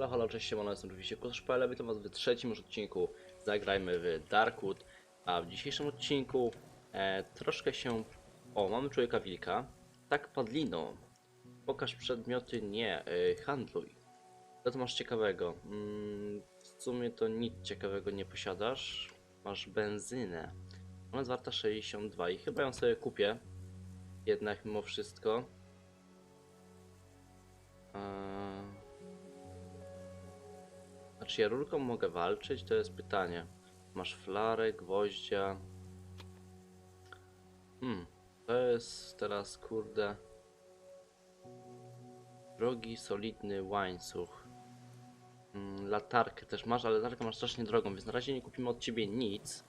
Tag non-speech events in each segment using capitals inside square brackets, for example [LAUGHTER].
Halo, halo, cześć, siemano, jestem oczywiście Kuszpele, witam was w trzecim już odcinku Zagrajmy w Darkwood, a w dzisiejszym odcinku e, troszkę się... O, mamy człowieka wilka. Tak, Padlino. Pokaż przedmioty, nie, e, handluj. Co to masz ciekawego? Mm, w sumie to nic ciekawego nie posiadasz. Masz benzynę. Ona jest warta 62 i chyba ją sobie kupię. Jednak mimo wszystko. Eee... Czy ja rurką mogę walczyć? To jest pytanie. Masz flarę, gwoździa. Hmm, to jest teraz kurde. Drogi, solidny łańcuch. Mm, latarkę też masz, ale latarkę masz strasznie drogą, więc na razie nie kupimy od ciebie nic.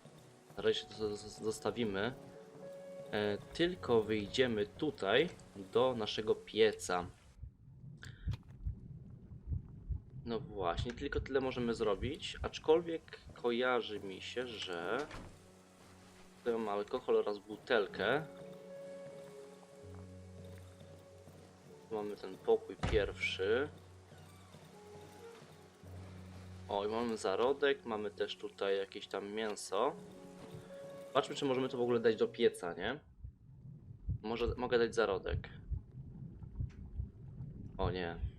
Na razie to zostawimy. E, tylko wyjdziemy tutaj do naszego pieca. No właśnie, tylko tyle możemy zrobić, aczkolwiek kojarzy mi się, że tutaj mam alkohol oraz butelkę. Mamy ten pokój pierwszy. O, i mamy zarodek, mamy też tutaj jakieś tam mięso. Zobaczmy, czy możemy to w ogóle dać do pieca, nie? Może mogę dać zarodek. O nie.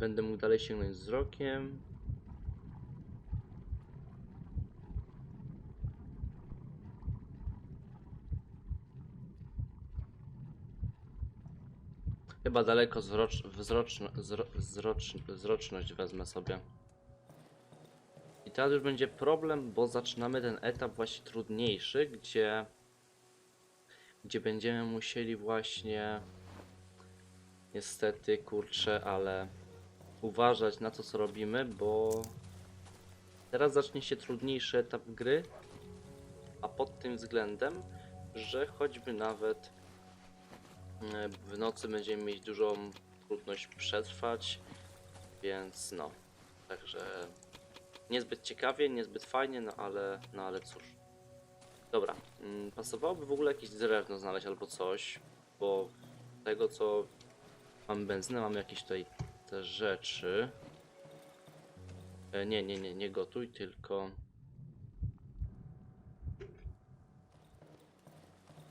Będę mógł dalej sięgnąć wzrokiem. Chyba daleko zwrocz, wzroczno, zro, zrocz, zroczność wezmę sobie. I teraz już będzie problem, bo zaczynamy ten etap właśnie trudniejszy, gdzie gdzie będziemy musieli właśnie niestety kurczę, ale uważać na to co robimy, bo teraz zacznie się trudniejszy etap gry, a pod tym względem, że choćby nawet e, w nocy będziemy mieć dużą trudność przetrwać, więc no, także niezbyt ciekawie, niezbyt fajnie, no ale, no ale cóż. Dobra, mm, pasowałoby w ogóle jakieś drewno znaleźć albo coś, bo tego co mamy benzynę, mamy jakieś tutaj te rzeczy. E, nie, nie, nie, nie gotuj, tylko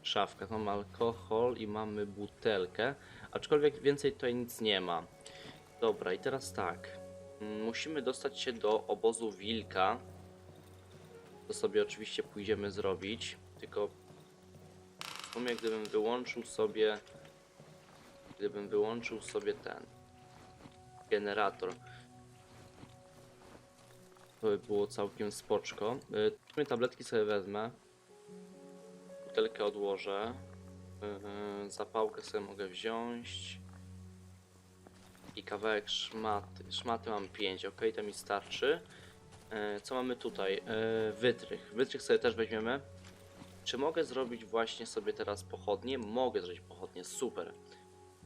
szafka. Tam mamy alkohol i mamy butelkę, aczkolwiek więcej tutaj nic nie ma. Dobra, i teraz tak. Musimy dostać się do obozu wilka. To sobie oczywiście pójdziemy zrobić, tylko w sumie gdybym wyłączył sobie gdybym wyłączył sobie ten generator to by było całkiem spoczko. Y, sumie tabletki sobie wezmę butelkę odłożę Yy, zapałkę sobie mogę wziąć i kawałek szmaty. Szmaty mam 5, ok, to mi starczy. Yy, co mamy tutaj? Wytrych. Wytrych sobie też weźmiemy. Czy mogę zrobić właśnie sobie teraz pochodnie? Mogę zrobić pochodnie, super.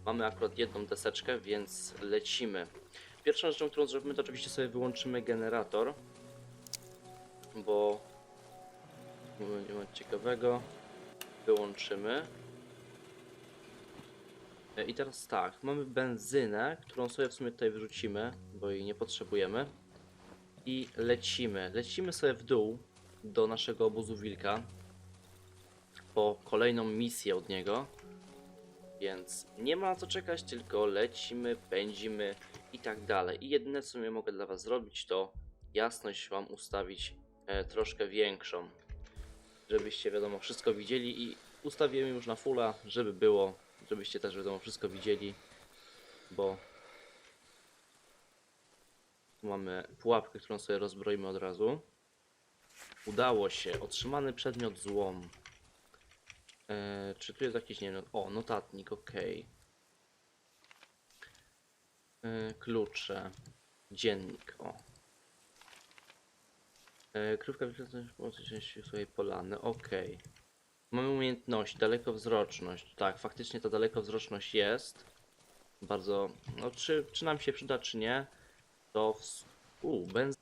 Mamy akurat jedną deseczkę, więc lecimy. Pierwszą rzeczą, którą zrobimy, to oczywiście sobie wyłączymy generator, bo nie będzie nic ciekawego. Wyłączymy. E, I teraz tak, mamy benzynę, którą sobie w sumie tutaj wyrzucimy, bo jej nie potrzebujemy. I lecimy. Lecimy sobie w dół do naszego obozu wilka po kolejną misję od niego. Więc nie ma na co czekać, tylko lecimy, pędzimy i tak dalej. I jedyne co ja mogę dla Was zrobić, to jasność Wam ustawić e, troszkę większą, żebyście wiadomo wszystko widzieli i ustawiłem już na fulla, żeby było, żebyście też wiadomo wszystko widzieli, bo tu mamy pułapkę, którą sobie rozbroimy od razu. Udało się, otrzymany przedmiot złom. E, czy tu jest jakiś, nie wiem, o, notatnik, ok. E, klucze, dziennik, o. E, krówka wykręcona pomocy części swojej polany, ok. Mamy umiejętność, dalekowzroczność. Tak, faktycznie ta dalekowzroczność jest. Bardzo, no czy, czy nam się przyda, czy nie, to... W... U, benz...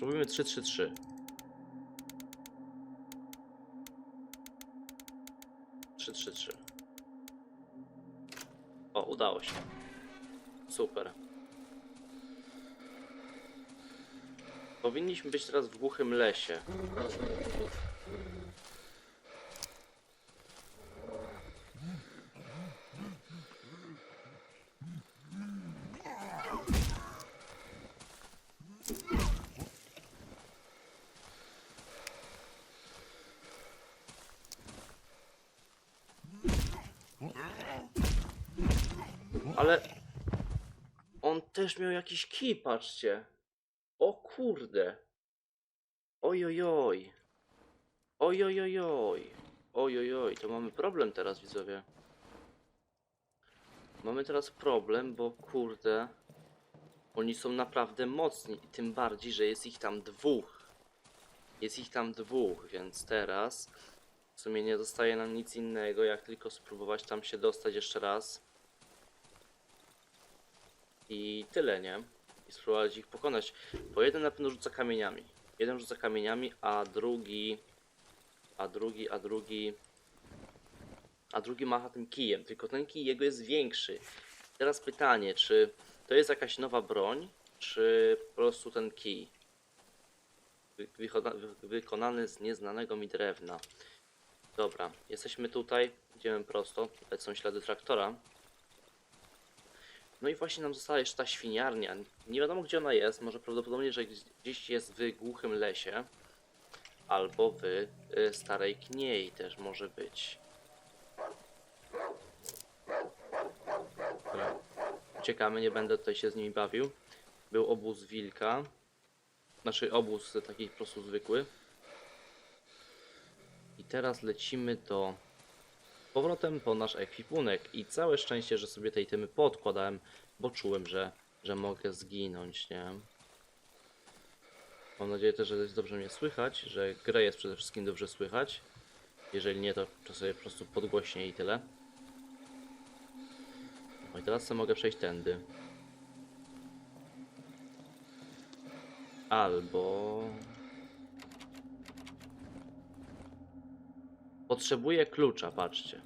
Spróbujmy 3-3-3. Trzy, trzy, trzy. O, udało się. Super. Powinniśmy być teraz w głuchym lesie. Ale on też miał jakiś kij, patrzcie. O kurde. Ojojoj. Ojojojoj. Ojojoj, to mamy problem teraz, widzowie. Mamy teraz problem, bo kurde. Oni są naprawdę mocni i tym bardziej, że jest ich tam dwóch. Jest ich tam dwóch, więc teraz w sumie nie zostaje nam nic innego, jak tylko spróbować tam się dostać jeszcze raz. I tyle, nie? I spróbować ich pokonać. Bo jeden na pewno rzuca kamieniami. Jeden rzuca kamieniami, a drugi. A drugi, a drugi. A drugi macha tym kijem. Tylko ten kij jego jest większy. Teraz pytanie, czy to jest jakaś nowa broń, czy po prostu ten kij? Wykonany z nieznanego mi drewna. Dobra, jesteśmy tutaj. Idziemy prosto. Są ślady traktora. No i właśnie nam została jeszcze ta świniarnia. Nie wiadomo gdzie ona jest, może prawdopodobnie, że gdzieś- jest w głuchym lesie. Albo w y, starej kniei też może być. Uciekamy, nie będę tutaj się z nimi bawił. Był obóz wilka. Znaczy obóz taki po prostu zwykły. I teraz lecimy do powrotem po nasz ekwipunek i całe szczęście, że sobie tej temy podkładałem, bo czułem, że, że mogę zginąć, nie? Mam nadzieję też, że jest dobrze mnie słychać, że grę jest przede wszystkim dobrze słychać. Jeżeli nie, to, sobie po prostu podgłośnie i tyle. No i teraz mogę przejść tędy. Albo... Potrzebuję klucza, patrzcie.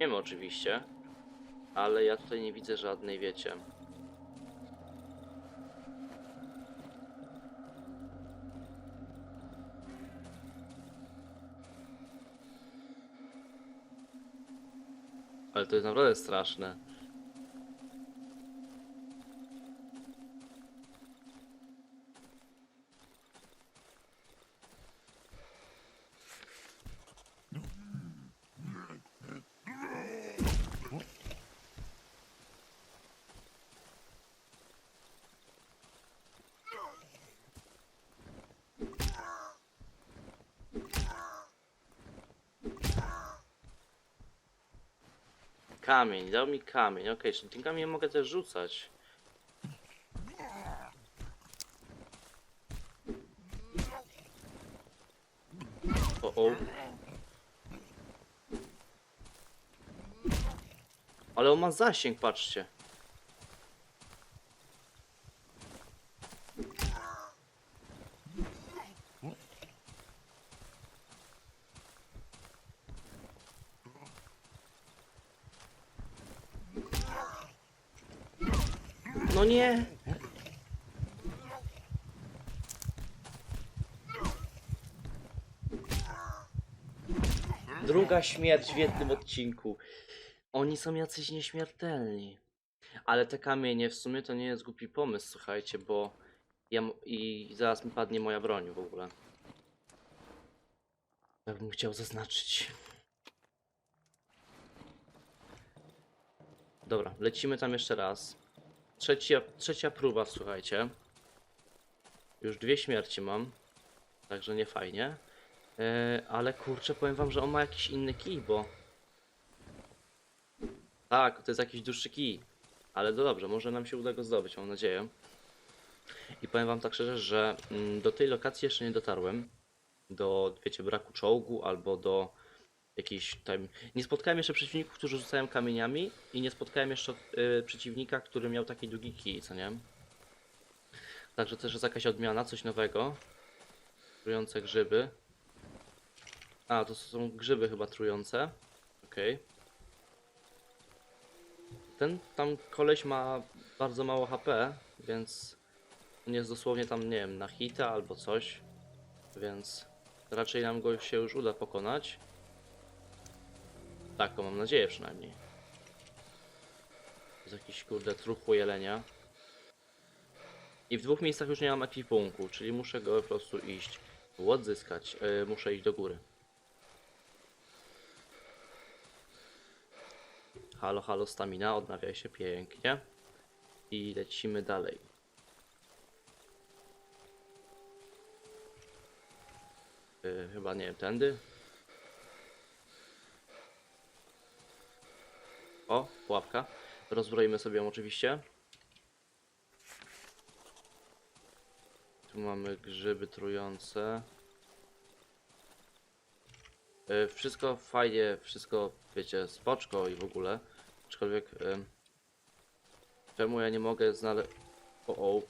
Nie ma oczywiście, ale ja tutaj nie widzę żadnej, wiecie. Ale to jest naprawdę straszne. Kamień, dał mi kamień. Okej, czyli tym kamieniem mogę też rzucać. O, o. Ale on ma zasięg, patrzcie. No nie! Druga śmierć w jednym odcinku. Oni są jacyś nieśmiertelni. Ale te kamienie w sumie to nie jest głupi pomysł, słuchajcie, bo ja i zaraz mi padnie moja broń w ogóle. Tak bym chciał zaznaczyć. Dobra, lecimy tam jeszcze raz. Trzecia, trzecia próba, słuchajcie. Już dwie śmierci mam. Także nie fajnie. E, ale kurczę, powiem wam, że on ma jakiś inny kij, bo... Tak, to jest jakiś dłuższy kij. Ale to dobrze, może nam się uda go zdobyć, mam nadzieję. I powiem wam tak szczerze, że mm, do tej lokacji jeszcze nie dotarłem. Do, wiecie, braku czołgu albo do jakiś tam... Nie spotkałem jeszcze przeciwników, którzy rzucają kamieniami i nie spotkałem jeszcze y, przeciwnika, który miał taki długi kij, co nie? Także też jest jakaś odmiana, coś nowego. Trujące grzyby. A, to są grzyby chyba trujące. Okej. Ten tam koleś ma bardzo mało HP, więc on jest dosłownie tam, nie wiem, na hita albo coś. Więc raczej nam go się już uda pokonać. Taką mam nadzieję przynajmniej. Jest jakiś kurde truchło jelenia. I w dwóch miejscach już nie mam ekwipunku, czyli muszę go po prostu iść odzyskać. Yy, muszę iść do góry. Halo, halo, stamina, odnawiaj się pięknie. I lecimy dalej. Yy, chyba nie wiem, tędy. O, pułapka. Rozbroimy sobie ją oczywiście. Tu mamy grzyby trujące. Yy, wszystko fajnie, wszystko wiecie, spoczko i w ogóle. Aczkolwiek yy, czemu ja nie mogę znaleźć... O, o.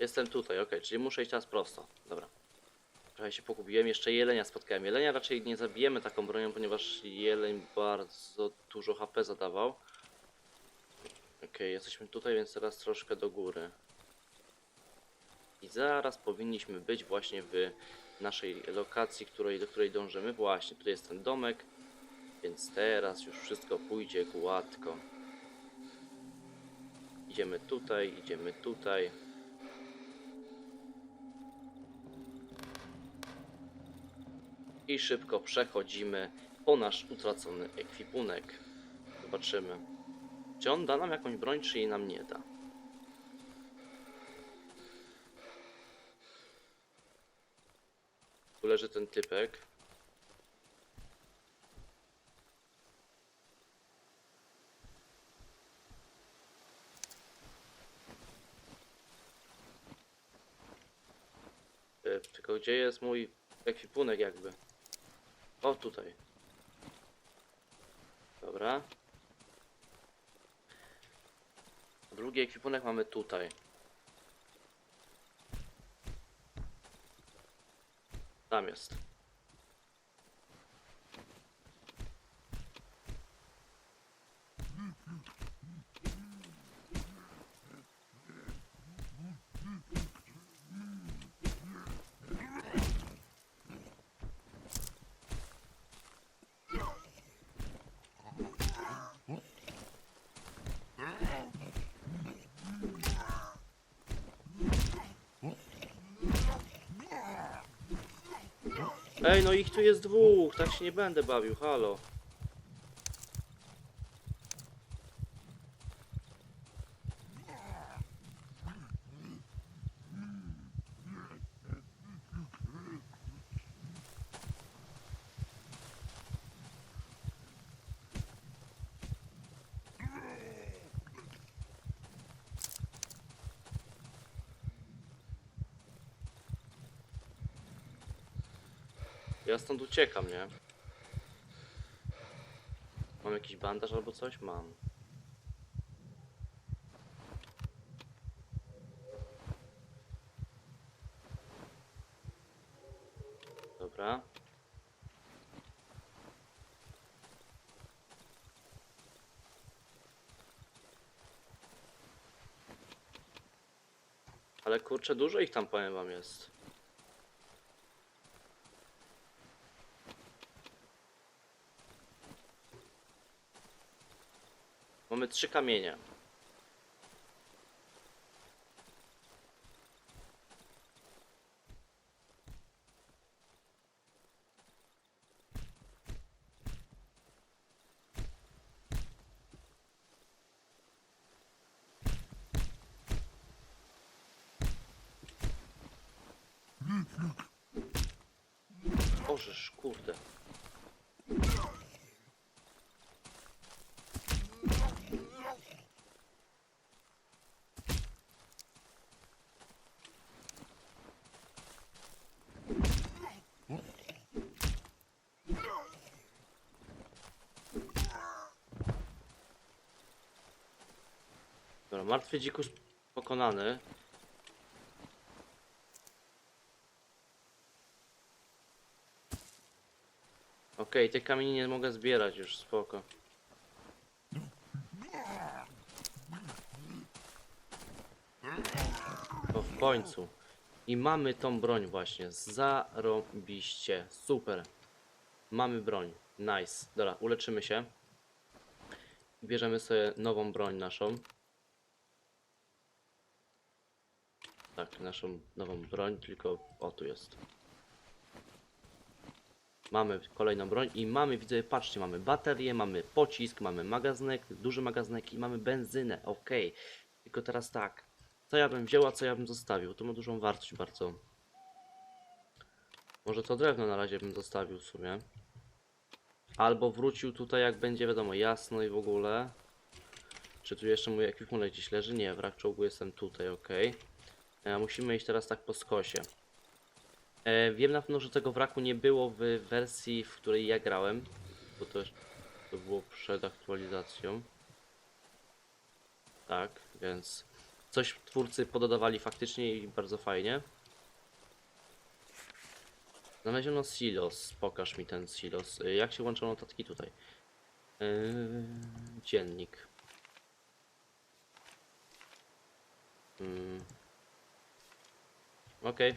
Jestem tutaj, ok, czyli muszę iść teraz prosto. Dobra. Trochę się pogubiłem. Jeszcze jelenia spotkałem. Jelenia raczej nie zabijemy taką bronią, ponieważ jeleń bardzo dużo HP zadawał. Ok, jesteśmy tutaj, więc teraz troszkę do góry. I zaraz powinniśmy być właśnie w naszej lokacji, której, do której dążymy. Właśnie, tutaj jest ten domek, więc teraz już wszystko pójdzie gładko. Idziemy tutaj, idziemy tutaj. I szybko przechodzimy po nasz utracony ekwipunek. Zobaczymy, czy on da nam jakąś broń, czy jej nam nie da. Tu leży ten typek. E, Tylko gdzie jest mój ekwipunek jakby? O, tutaj. Dobra. Drugi ekwipunek mamy tutaj. Tam jest. Ej, no ich tu jest dwóch, tak się nie będę bawił, halo. Ja stąd uciekam, nie? Mam jakiś bandaż albo coś? Mam. Dobra. Ale kurczę, dużo ich tam powiem wam jest. trzy kamienie. Bożeż, kurde. Dobra, martwy dzikus pokonany. Okej, te kamienie nie mogę zbierać już, spoko. To w końcu. I mamy tą broń właśnie. Zarobiście. Super. Mamy broń. Nice. Dobra, uleczymy się. Bierzemy sobie nową broń naszą. Tak, naszą nową broń, tylko o tu jest. Mamy kolejną broń i mamy, widzę, patrzcie, mamy baterię, mamy pocisk, mamy magazynek, duży magazynek i mamy benzynę, ok. Tylko teraz tak, co ja bym wziął, a co ja bym zostawił? To ma dużą wartość bardzo. Może to drewno na razie bym zostawił w sumie. Albo wrócił tutaj, jak będzie wiadomo, jasno i w ogóle. Czy tu jeszcze mój ekwipunek gdzieś leży? Nie, wrak czołgu jestem tutaj, ok. E, musimy iść teraz tak po skosie. E, wiem na pewno, że tego wraku nie było w wersji, w której ja grałem, bo to, to było przed aktualizacją. Tak, więc coś twórcy pododawali faktycznie i bardzo fajnie. Znaleziono silos. Pokaż mi ten silos. E, Jak się łączą notatki tutaj? E, dziennik. Mm. Okej.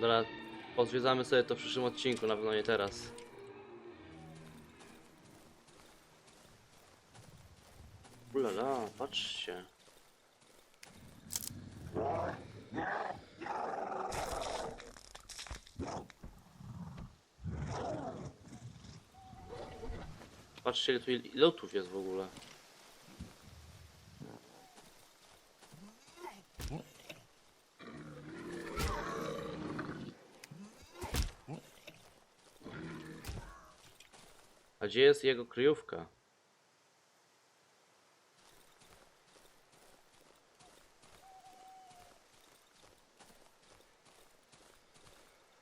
Dobra, pozwiedzamy sobie to w przyszłym odcinku, na pewno nie teraz. Ulala, patrzcie. Patrzcie, ile tu il- lotów jest w ogóle. A gdzie jest jego kryjówka?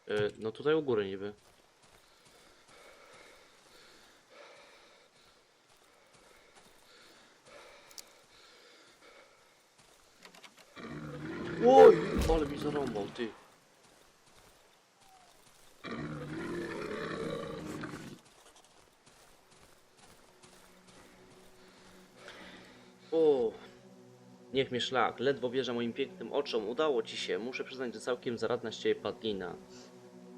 E, no tutaj u góry niby. Oj, ale mi zarąbał, ty. O, niech mnie szlak, ledwo wierzę moim pięknym oczom, udało ci się, muszę przyznać, że całkiem zaradna z ciebie padlina.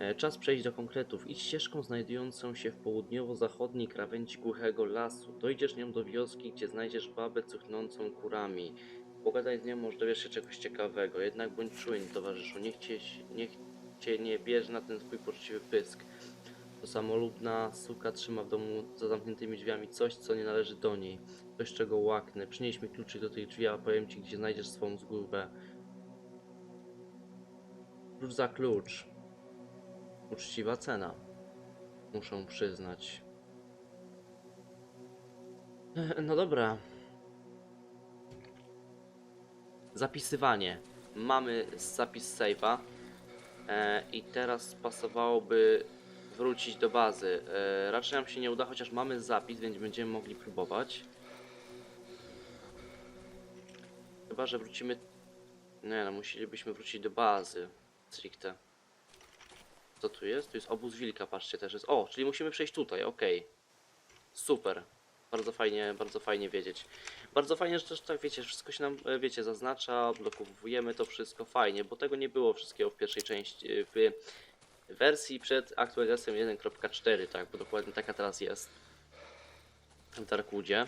E, Czas przejść do konkretów. Idź ścieżką znajdującą się w południowo-zachodniej krawędzi głuchego lasu. Dojdziesz nią do wioski, gdzie znajdziesz babę cuchnącą kurami. Pogadaj z nią, może dowiesz się czegoś ciekawego. Jednak bądź czujny, towarzyszu. Niech cię, niech cię nie bierze na ten swój poczciwy pysk. To samolubna suka trzyma w domu za zamkniętymi drzwiami coś, co nie należy do niej. Coś, czego łaknę. Przynieś mi kluczyk do tych drzwi, a powiem ci, gdzie znajdziesz swą zgubę. Klucz za klucz. Uczciwa cena. Muszę przyznać. [LAUGHS] No dobra. Zapisywanie. Mamy zapis save'a. E, I teraz pasowałoby wrócić do bazy. E, raczej nam się nie uda, chociaż mamy zapis, więc będziemy mogli próbować. Chyba, że wrócimy... Nie no, musielibyśmy wrócić do bazy. Stricte. Co tu jest? Tu jest obóz wilka, patrzcie, też jest. O, czyli musimy przejść tutaj, okej. Super. Bardzo fajnie, bardzo fajnie wiedzieć. Bardzo fajnie, że też tak wiecie, wszystko się nam, e, wiecie, zaznacza, odblokowujemy to wszystko fajnie, bo tego nie było wszystkiego w pierwszej części, e, w wersji przed aktualizacją 1.4, tak, bo dokładnie taka teraz jest. W Darkwoodzie.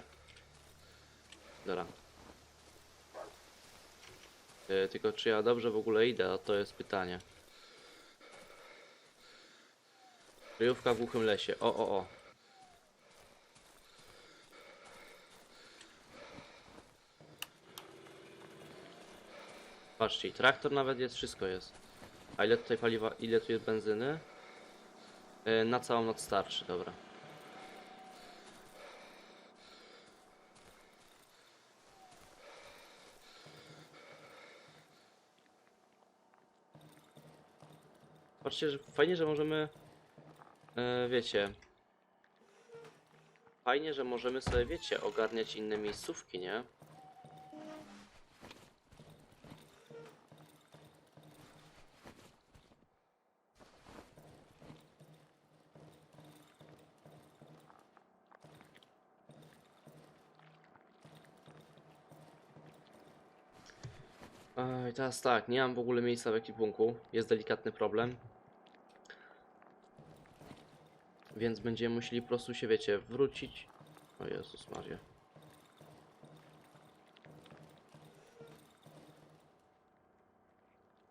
Dobra. E, tylko czy ja dobrze w ogóle idę, to jest pytanie. Kryjówka w głuchym lesie. O, o, o. Patrzcie, traktor nawet jest, wszystko jest. A ile tutaj paliwa, ile tu jest benzyny? E, na całą noc starczy, dobra. Patrzcie, że fajnie, że możemy, e, wiecie, fajnie, że możemy sobie, wiecie, ogarniać inne miejscówki, nie? Ej, teraz tak, nie mam w ogóle miejsca w ekwipunku. Jest delikatny problem. Więc będziemy musieli po prostu się, wiecie, wrócić. O Jezus Maria.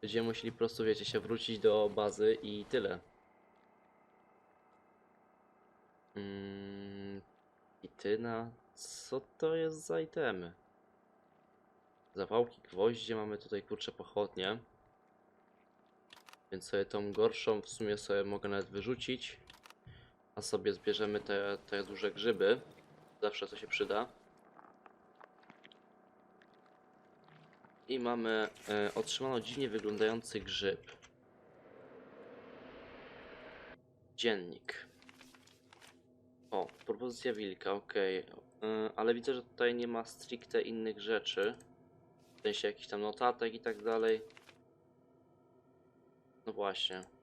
Będziemy musieli po prostu, wiecie, się wrócić do bazy i tyle. Mm, I ty na... Co to jest za itemy? Zawałki, gwoździe, mamy tutaj kurcze pochodnie. Więc sobie tą gorszą w sumie sobie mogę nawet wyrzucić. A sobie zbierzemy te, te duże grzyby. Zawsze to się przyda. I mamy e, otrzymano dziwnie wyglądający grzyb. Dziennik. O, propozycja wilka, okej. E, ale widzę, że tutaj nie ma stricte innych rzeczy. W sensie jakichś tam notatek i tak dalej. No właśnie.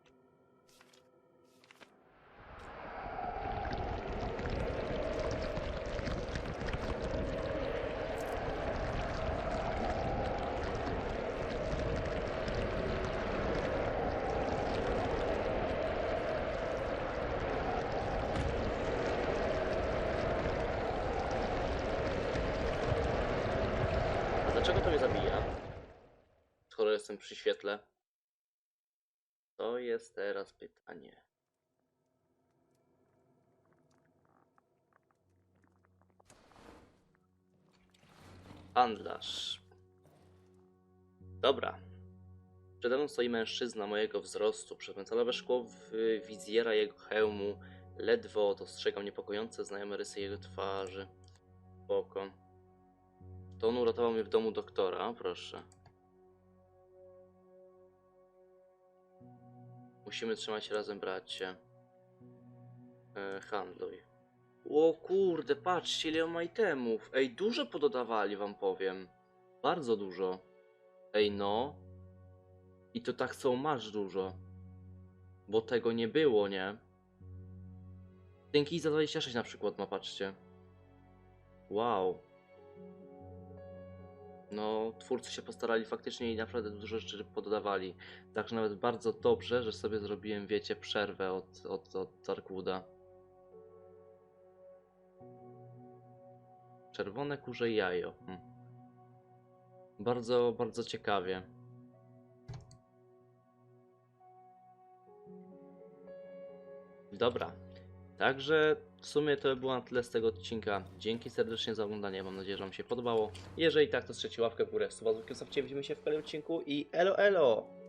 Dlaczego to mnie zabija? Skoro jestem przy świetle. To jest teraz pytanie. Handlarz. Dobra. Przede mną stoi mężczyzna mojego wzrostu. Przez metalowe szkło wizjera jego hełmu ledwo dostrzegam niepokojące znajome rysy jego twarzy. Spoko. To on uratował mnie w domu doktora, proszę. Musimy trzymać razem, bracie. E, handluj. O kurde, patrzcie ile ma itemów. Ej, dużo pododawali, wam powiem. Bardzo dużo. Ej, no. I to tak co masz dużo. Bo tego nie było, nie? Dzięki za 26 na przykład ma, patrzcie. Wow. No, twórcy się postarali faktycznie i naprawdę dużo rzeczy pododawali. Także nawet bardzo dobrze, że sobie zrobiłem, wiecie, przerwę od, od, od Darkwooda. Czerwone kurze jajo. Hm. Bardzo, bardzo ciekawie. Dobra. Także w sumie to by było na tyle z tego odcinka. Dzięki serdecznie za oglądanie. Mam nadzieję, że Wam się podobało. Jeżeli tak, to trzecie łapkę w górę. Suba z widzimy się w kolejnym odcinku i elo elo!